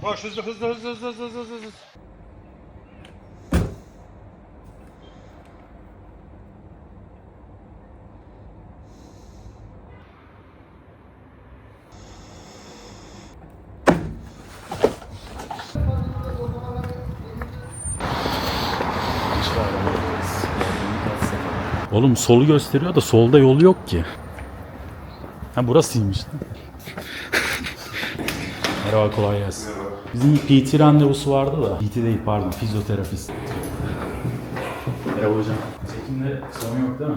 Koş hızlı hızlı hızlı hızlı hızlı hızlı hızlı. Oğlum solu gösteriyor da solda yol yok ki. Ha burasıymış. Merhaba kolay gelsin. Bizim PT randevusu vardı da. PT değil pardon fizyoterapist. Merhaba hocam. Çekimde sorun yok değil mi?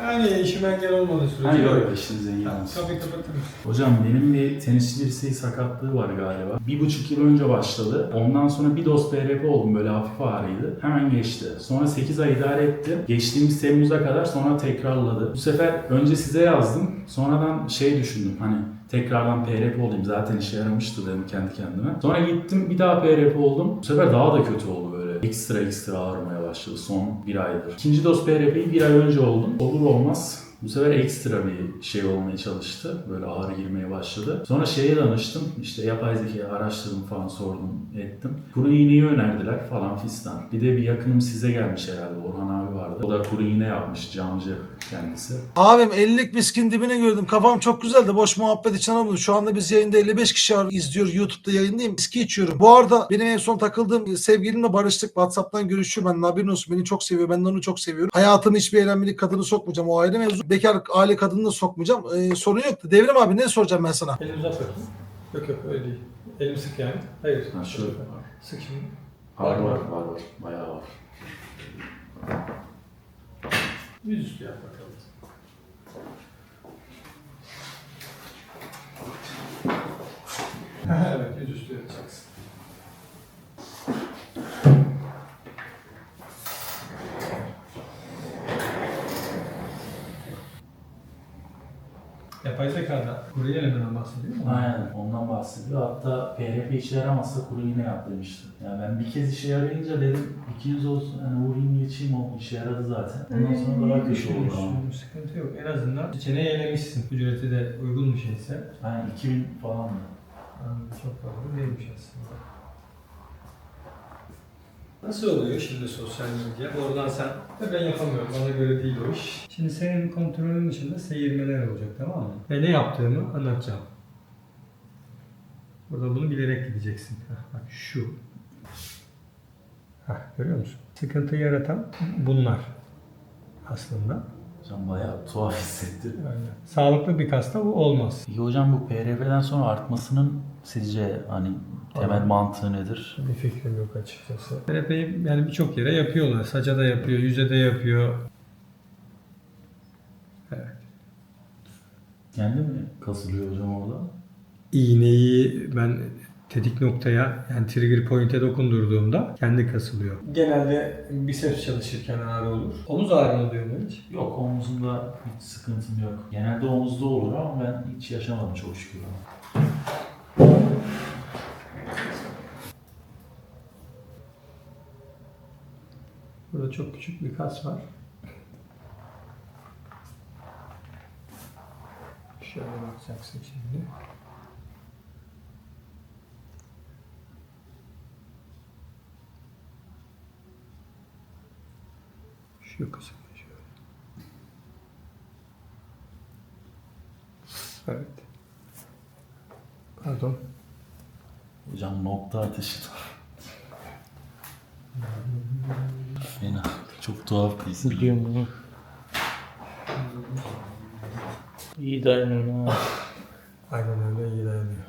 Yani işim engel olmadığı sürece. Hani yok işinize ilgilenmez. Tabii kapatırım. Hocam benim bir tenisçi dirseği sakatlığı var galiba. Bir buçuk yıl önce başladı. Ondan sonra bir doz PRP oldum böyle hafif ağrıydı. Hemen geçti. Sonra 8 ay idare etti. Geçtiğimiz Temmuz'a kadar sonra tekrarladı. Bu sefer önce size yazdım. Sonradan şey düşündüm hani tekrardan PRP olayım. Zaten işe yaramıştı dedim kendi kendime. Sonra gittim bir daha PRP oldum. Bu sefer daha da kötü oldu böyle. Ekstra ekstra ağrımaya başladı son bir aydır. İkinci doz PRP'yi bir ay önce oldum. Olur olmaz bu sefer ekstra bir şey olmaya çalıştı. Böyle ağrı girmeye başladı. Sonra şeye danıştım. İşte yapay zeka araştırdım falan sordum ettim. Kuru iğneyi önerdiler falan fistan. Bir de bir yakınım size gelmiş herhalde. Orhan abi vardı. O da kuru iğne yapmış camcı kendisi. Abim 50'lik miskin dibine gördüm. Kafam çok güzeldi. Boş muhabbet için alamadım. Şu anda biz yayında 55 kişi var, izliyor. YouTube'da yayındayım. Viski içiyorum. Bu arada benim en son takıldığım sevgilimle barıştık. Whatsapp'tan görüşüyor. Ben haberin olsun. Beni çok seviyor. Ben de onu çok seviyorum. Hayatımı hiçbir eğlenmelik kadını sokmayacağım. O ayrı mevzu. Bekar aile kadını da sokmayacağım. Ee, sorun yok. Devrim abi ne soracağım ben sana? Elimi uzat bakayım. Yok yok öyle değil. Elim sık yani. Hayır. Ha, şöyle. Sık şimdi. Var var var var. Bayağı var. Yüzüstü yap bakalım. evet yüzüstü yapacaksın. Zekada kuru elemeden bahsediyor mu? Aynen ondan bahsediyor. Hatta PRP işe yaramazsa kuru iğne yap demişti. Yani ben bir kez işe yarayınca dedim ikiniz olsun hani uğrayayım geçeyim o işe yaradı zaten. Ondan sonra daha kötü oldu ama. Sıkıntı yok. En azından seçeneği elemişsin. Ücreti de uygun bir şeyse. Aynen 2000 falan mı? Yani çok fazla değilmiş aslında. Nasıl oluyor şimdi sosyal medya? Oradan sen, "Ya ben yapamıyorum, bana göre değil o iş. Şimdi senin kontrolün dışında seyirmeler olacak tamam mı? Ve ne yaptığımı anlatacağım. Burada bunu bilerek gideceksin. Bak şu. Hah, görüyor musun? Sıkıntı yaratan bunlar aslında. Hocam bayağı tuhaf hissettim. Öyle. Sağlıklı bir kasta bu olmaz. Peki hocam bu PRP'den sonra artmasının sizce hani temel Anladım. mantığı nedir? Bir fikrim yok açıkçası. Terapiyi yani birçok yere yapıyorlar. Saça da yapıyor, yüze de yapıyor. Evet. Kendi mi kasılıyor hocam orada? İğneyi ben tetik noktaya yani trigger point'e dokundurduğumda kendi kasılıyor. Genelde biceps çalışırken ağrı olur. Omuz ağrın oluyor mu hiç? Yok omuzumda hiç sıkıntım yok. Genelde omuzda olur ama ben hiç yaşamadım çok şükür. Burada çok küçük bir kas var. Şöyle bakacaksın şimdi. Şu kısım şöyle. Evet. Pardon. Hocam nokta atışı. Fena. Çok tuhaf bir his. Biliyorum bunu. İyi dayanıyorum ha. Aynen öyle iyi dayanıyor.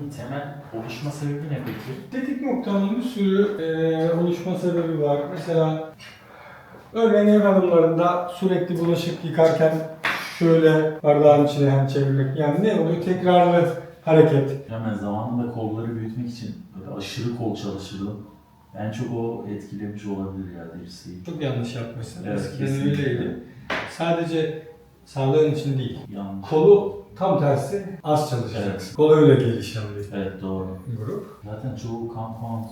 Bunun temel oluşma sebebi ne peki? Tetik noktanın bir sürü eee, oluşma sebebi var. Mesela örneğin ev hanımlarında sürekli bulaşık yıkarken şöyle bardağın içine yani çevirmek. Yani ne oluyor? Tekrarlı hareket. Ben zamanında kolları büyütmek için böyle aşırı kol çalışırdım. En çok o etkilemiş olabilir ya dirseği. Çok yanlış yapmışsın. Evet, Eskiden kesinlikle. öyleydi. Sadece sağlığın için değil. Yanlış. Kolu tam tersi az çalışacak. Evet. Kol öyle gelişen bir Evet doğru. grup. Zaten çoğu compound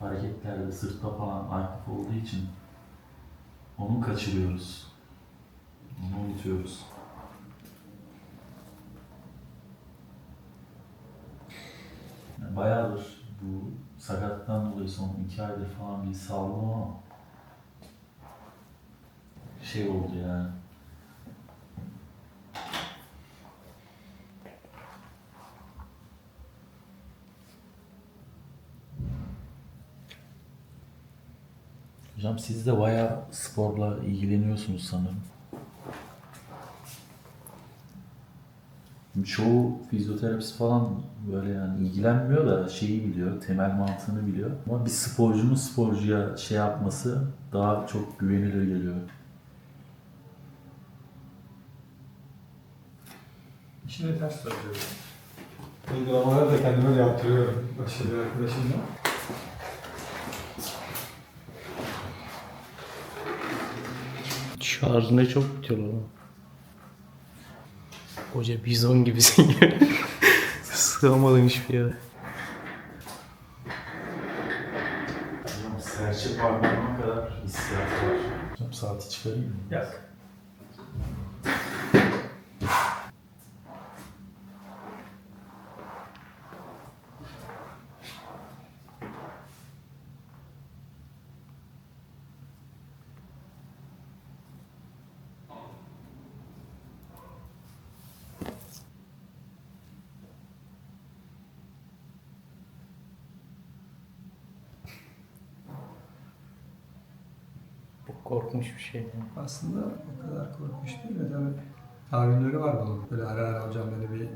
hareketlerde sırtta falan aktif olduğu için Onu kaçırıyoruz. Onu unutuyoruz. Yani bayağıdır bu sakatlıktan dolayı son iki aydır falan bir sağlığım ama şey oldu yani. Hocam siz de bayağı sporla ilgileniyorsunuz sanırım. Çoğu fizyoterapist falan böyle yani ilgilenmiyor da şeyi biliyor, temel mantığını biliyor. Ama bir sporcunun sporcuya şey yapması daha çok güvenilir geliyor. İçine ters takıyorum. Uygulamaları da kendime yaptırıyorum. Başka bir arkadaşımla. Şarj ne çok bitiyor lan. Hoca bizon gibisin ya. Sığamadın hiçbir yere. Serçe parmağıma kadar hissiyat var. Saati çıkarayım mı? Yak. Bu korkmuş bir şey. yani. Aslında o kadar korkmuş değil de tabii tahammülleri var bunun. Böyle ara ara hocam beni bir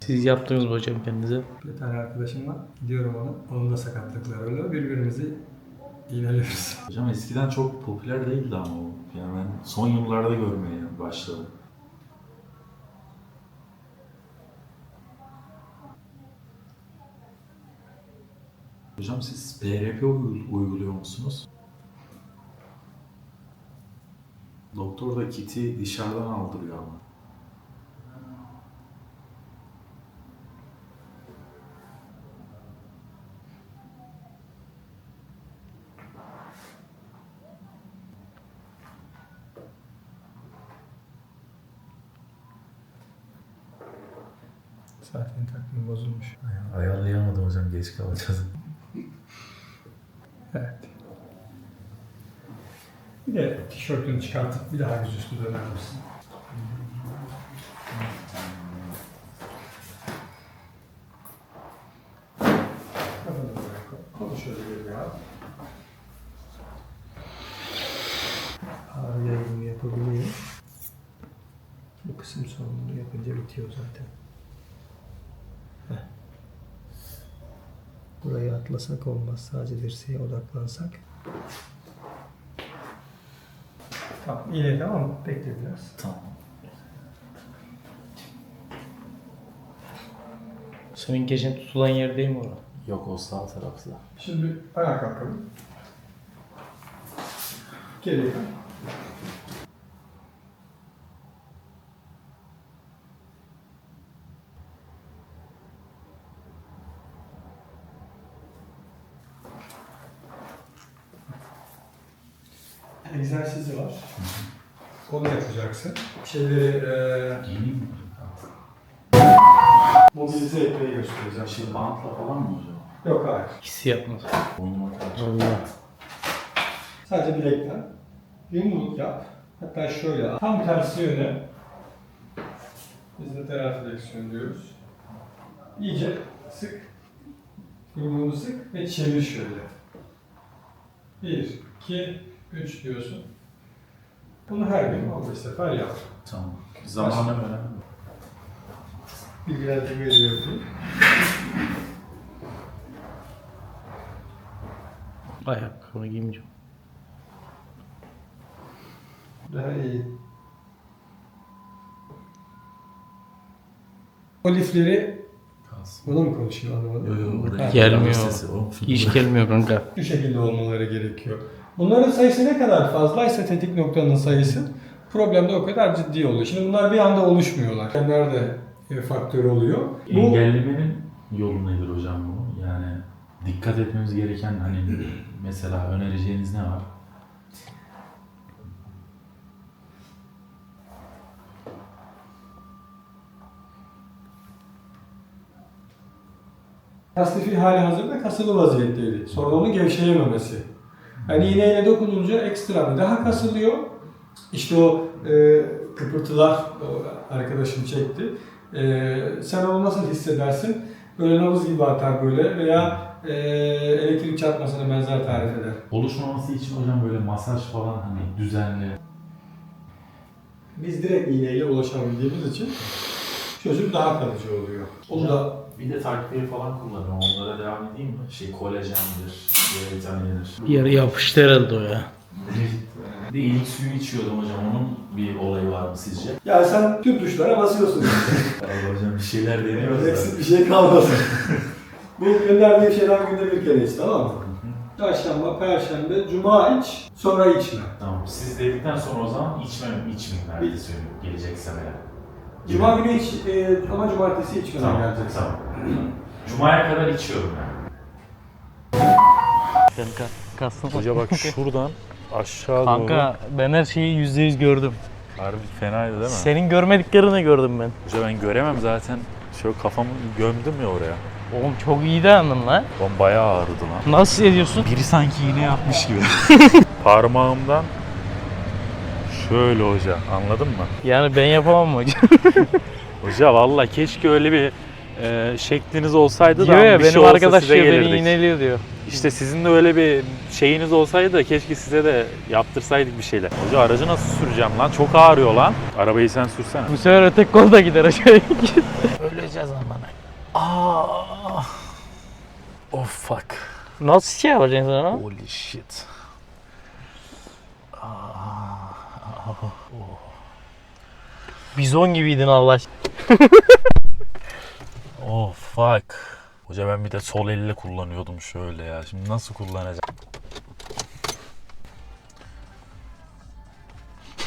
Siz yaptınız mı hocam kendinize? Bir tane arkadaşım var. Gidiyorum ona. Onun da sakatlıkları öyle. Birbirimizi iğneliyoruz. Hocam eskiden çok popüler değildi ama o. Yani ben son yıllarda görmeye başladım. Hocam siz PRP uygul- uyguluyor musunuz? Doktor da kiti dışarıdan aldırıyor ama. Bir de tişörtünü çıkartıp bir daha yüzüstü döner misin? Kolu şöyle al. Ağrı yayılımı yapabiliyor. Bu kısım sonunu yapınca bitiyor zaten. Heh. Burayı atlasak olmaz. Sadece dirseğe odaklansak. Tamam. İyi tamam mı? Bekle biraz. Tamam. Senin geçen tutulan yer değil mi orası? Yok o sağ tarafta. Şimdi ayağa kalkalım. Geriye kalk. Egzersizi var. Onu yapacaksın. Şeyleri mi? mobilize etmeyi göstereceğim. Şey bantla falan mı hocam? Yok hayır. Hissi yapmaz. Boynuma kadar. Allah. Sadece bilekten yumruluk yap. Hatta şöyle al. tam tersi yöne. Biz de lateral fleksiyon diyoruz. İyice sık. Yumruğunu sık ve çevir şöyle. 1, 2, 3 diyorsun. Bunu her gün 15 sefer yap. Tamam. Zamanı önemli. Bilgilendirme veriyorum. Ayakkabını giymeyeceğim. Daha iyi. O lifleri Kalsın. buna mı konuşuyor anlamadım. Yo yo oraya. Ha. Gelmiyor. Sesi, o Hiç gelmiyor kanka. Bu şekilde olmaları gerekiyor. Bunların sayısı ne kadar fazlaysa tetik noktanın sayısı problem de o kadar ciddi oluyor. Şimdi bunlar bir anda oluşmuyorlar. Bunlar da e, faktör oluyor. Engellemenin yolu nedir hocam bu? Yani dikkat etmemiz gereken hani mesela önereceğiniz ne var? Tasnifi hali hazırda kasılı vaziyetteydi. Sorunun gevşeyememesi. Yani iğneyle dokununca ekstra daha kasılıyor. İşte o e, kıpırtılar arkadaşım çekti. E, sen onu nasıl hissedersin? Böyle nabız gibi atar böyle veya e, elektrik çarpmasına benzer tarif eder. Oluşmaması için hocam böyle masaj falan hani düzenli. Biz direkt iğneyle ulaşabildiğimiz için çözüm daha kalıcı oluyor. Onu da Bir de takviye falan kullanıyorum. Onlara devam edeyim mi? Şey kolajendir, D vitaminidir. Yarı yapıştı herhalde o ya. Bir de iyilik suyu içiyordum hocam. Onun bir olayı var mı sizce? yani sen tüm tuşlara basıyorsun. Abi hocam bir şeyler deniyoruz Eksik bir şey kalmasın. Bu gönderdiğim şeyler günde bir kere iç tamam mı? Çarşamba, perşembe, cuma iç, sonra içme. Tamam. Siz dedikten sonra o zaman içmem, içmeyeyim nerede söylüyorum. Gelecekse eğer. Cuma günü iç e, ama cumartesi içmeden Tamam, geleceksin. tamam. Cuma'ya kadar içiyorum ben. Kanka kastım. Hoca bak şuradan aşağı doğru. Kanka ben her şeyi yüzde yüz gördüm. Harbi fenaydı değil mi? Senin görmediklerini gördüm ben. Hoca ben göremem zaten. Şöyle kafamı gömdüm ya oraya. Oğlum çok iyi dayandın lan. Lan bayağı ağrıdı lan. Nasıl ediyorsun? Biri sanki iğne yapmış gibi. Parmağımdan şöyle hoca anladın mı? Yani ben yapamam mı hocam? Hoca valla keşke öyle bir e, şekliniz olsaydı da diyor ya bir benim şey olsa arkadaş size diyor beni gelirdik. iğneliyor diyor. İşte sizin de öyle bir şeyiniz olsaydı da keşke size de yaptırsaydık bir şeyler. Hoca aracı nasıl süreceğim lan? Çok ağrıyor lan. Arabayı sen sürsene. Bu sefer ötek kol da gider aşağıya. Öleceğiz amına. Aa. Oh fuck. Nasıl şey yapacaksın sen ha? Holy shit. Bizon gibiydin Allah aşkına. Oh fuck. Hoca ben bir de sol elle kullanıyordum şöyle ya. Şimdi nasıl kullanacağım?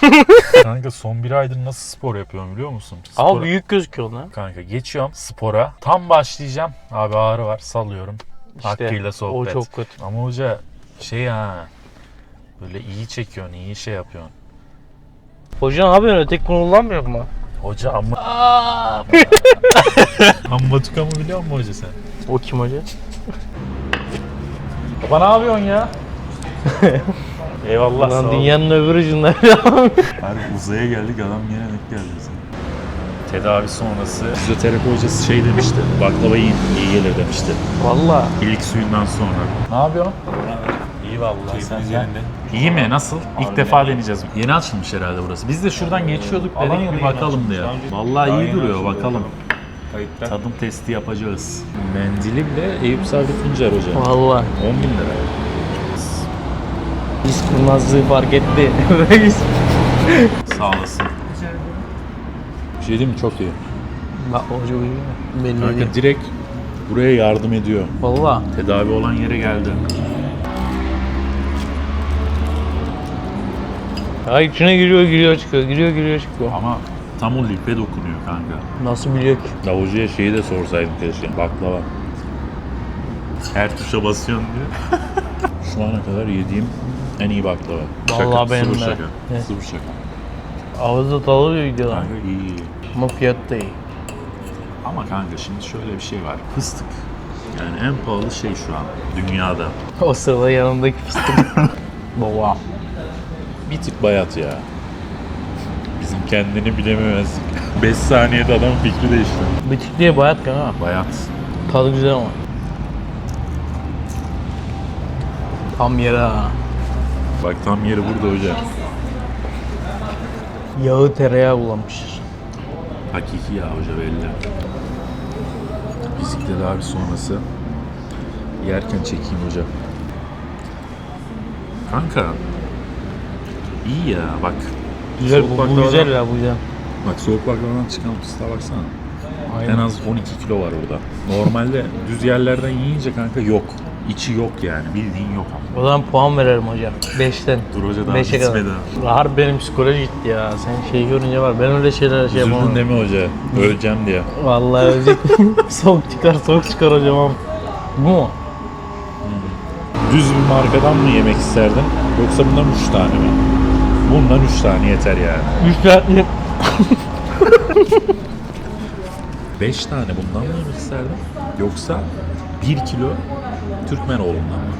Kanka son bir aydır nasıl spor yapıyorum biliyor musun? Ama Spora- büyük gözüküyor lan. Kanka geçiyorum spora. Tam başlayacağım. Abi ağrı var salıyorum. İşte Hakkıyla o sohbet. çok kötü. Ama hoca şey ha. Böyle iyi çekiyorsun, iyi şey yapıyorsun. Hoca ne yapıyorsun? Ötek kullanmıyor mu? Hoca amma... amma tukamı biliyor musun hoca sen? O kim hoca? Baba ne yapıyorsun ya? Eyvallah sağ Lan ol. dünyanın öbür ucunda. Harbi uzaya geldik adam yine denk geldi bize. Tedavi sonrası fizyoterapi hocası şey demişti. Baklava yiyin iyi gelir demişti. Valla. İlk suyundan sonra. Ne yapıyorsun? İyi vallahi sen yerinde. İyi mi? Nasıl? İlk defa deneyeceğiz. Yeni açılmış herhalde burası. Biz de şuradan geçiyorduk dedik bir bakalım diye. Vallahi iyi duruyor bakalım. Tadım testi yapacağız. Mendili bile Eyüp Sabri Tuncer hocam. Valla. 10 bin lira. Biz kurnazlığı fark etti. Sağ olasın. Bir şey diyeyim mi? Çok iyi. Bak hoca uyuyor. Kanka direkt buraya yardım ediyor. Valla. Tedavi olan yere geldi. Ya içine giriyor giriyor çıkıyor. Giriyor giriyor çıkıyor. Ama tam o lipe dokunuyor kanka. Nasıl biliyor ki? Ya hocaya şeyi de sorsaydım keşke. Baklava. Her tuşa basıyorsun diyor. Şu ana kadar yediğim en iyi baklava. Vallahi benim sıfır de. şaka. Evet. Sıfır şaka. Ağızda tadı diyor gidiyorlar. Kanka iyi iyi. Ama fiyat da iyi. Ama kanka şimdi şöyle bir şey var. Fıstık. Yani en pahalı şey şu an dünyada. O sırada yanındaki fıstık. Baba. Bir tık bayat ya. Bizim kendini bilememezlik. 5 saniyede adamın fikri değişti. Bitik diye bayat kanka. Bayat. Tadı güzel ama. Tam yere ha. Bak tam yeri burada hocam. Yağı tereyağı bulanmışlar. Hakiki ya hoca belli. Fizik tedavi sonrası yerken çekeyim hoca. Kanka iyi ya bak. Güzel Soğuk bu, bu güzel ya bu güzel. Bak soğuk baklavadan çıkan fıstığa baksana. Aynen. En az 12 kilo var burada. Normalde düz yerlerden yiyince kanka yok. İçi yok yani bildiğin yok. O zaman puan verelim hocam. 5'ten. Dur hoca daha 5'e kadar. Harbi benim psikoloji gitti ya. Sen şey görünce var. Ben öyle şeyler şey. Üzüldün mi hoca? Öleceğim diye. Vallahi ölecek. soğuk çıkar soğuk çıkar hocam. Bu mu? Düz bir markadan mı yemek isterdin? Yoksa bundan 3 tane mi? Bundan 3 tane yeter yani. 3 saatlik. 5 tane bundan mı yemek isterdin? Yoksa 1 kilo Türkmenoğlu'ndan var.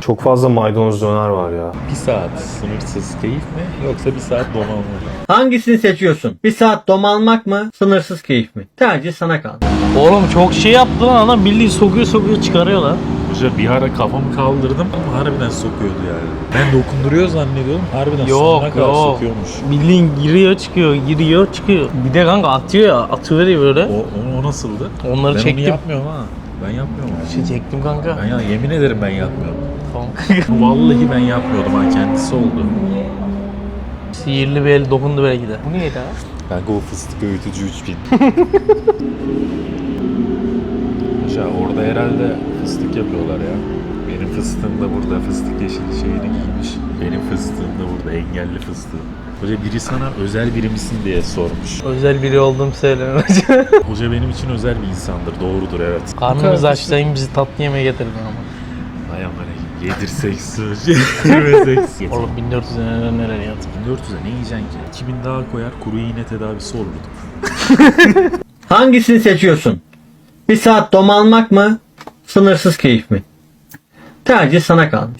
Çok fazla maydanoz döner var ya. Bir saat sınırsız keyif mi yoksa bir saat donanma mı? Hangisini seçiyorsun? Bir saat domalmak mı? Sınırsız keyif mi? Tercih sana kalmış. Oğlum çok şey yaptı lan adam bildiğin sokuyor sokuyor çıkarıyor lan. Hoca bir ara kafamı kaldırdım ama harbiden sokuyordu yani. Ben dokunduruyor zannediyordum. Harbiden Yok, sonuna kadar yok. sokuyormuş. Bildiğin giriyor çıkıyor giriyor çıkıyor. Bir de kanka atıyor ya atıveriyor böyle. O, o, o nasıldı? Onları ben çektim. onu yapmıyorum ha. Ben yapmıyorum. Şey çektim kanka. Ben ya yemin ederim ben yapmıyorum. Kanka. Vallahi ben yapmıyordum ha kendisi oldu. Sihirli bir el dokundu belki de. Bu neydi ha? Kanka o fıstık öğütücü 3000. Hoca orada herhalde fıstık yapıyorlar ya. Benim fıstığım da burada fıstık yeşili şeyini giymiş. Benim fıstığım da burada engelli fıstığım. Hoca biri sana özel biri misin diye sormuş. Özel biri olduğum söyleniyor. Hoca benim için özel bir insandır. Doğrudur evet. Karnımız açtayım bizi tatlı yemeğe getirdin ama. Ay aman yedirsek söz, yedirmesek. Oğlum 1400 lira neler yatır. 1400'e ne yiyeceksin ki? 2000 daha koyar kuru iğne tedavisi olurduk. Hangisini seçiyorsun? Bir saat domalmak mı? Sınırsız keyif mi? Tercih sana kalmış.